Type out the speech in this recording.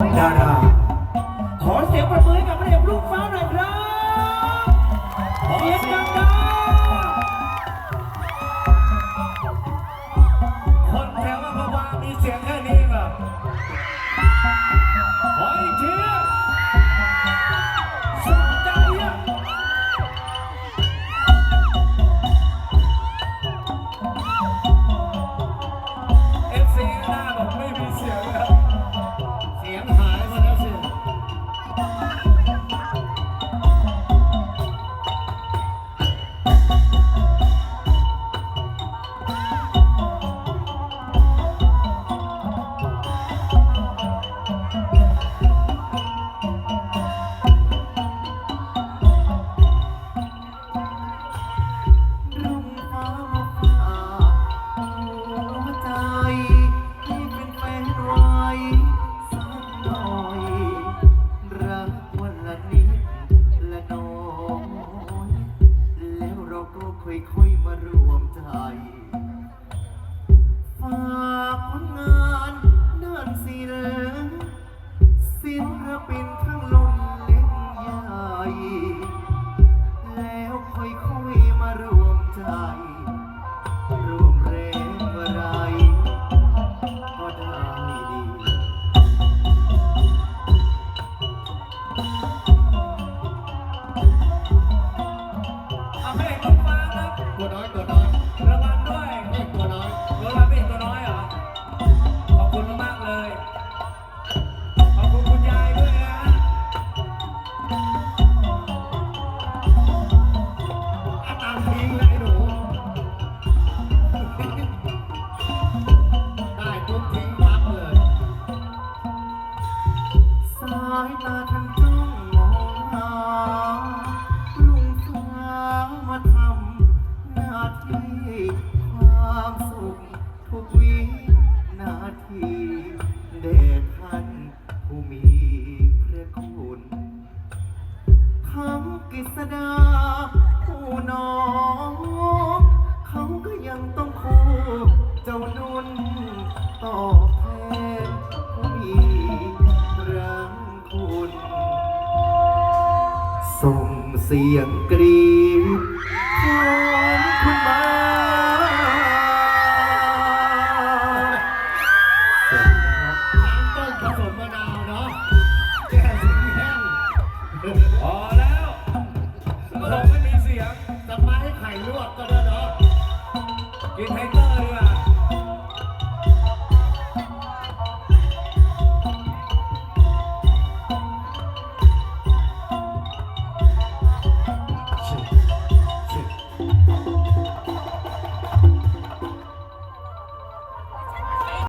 ดาราขอเสียงประมือกับพระเอกลูกฟ้าหน่อยครับเสียงดังคนแถวมาพวามีเสียงแค่นี้แบบขออีกที ก็ค่อยๆมารวมใจฝากผลงานด้านศิลป์ศิลปินทั้งลมเล็กใหญ่แล้วค่อยๆมารวมใจ รวมแรงอะไรก็ได้ดีเตัวน้อยตัวน้อยรางวัลด้วยนี่ตัวน้อยรางวัลเป็นตัวน้อยเหรอ ขอบคุณมากๆเลย ขอบคุณคุณยายด้วยนะอาตามทิ้งเลยหนู ได้ปุ๊บทิ้งปั๊บเลย สายตาทั้งจ้องมองหาลุ วินาทีแด่ท่านผู้มีพระคุณทั้งกฤษดาผู้น้อง เขาก็ยังต้องคู่เจ้านุ่นต่อแทนผู้มีรังคุณส่งเสียงกรีด ไม่มีเสียงจะมาให้ไข่ลวกก็ได้เนาะกินไฮเตอร์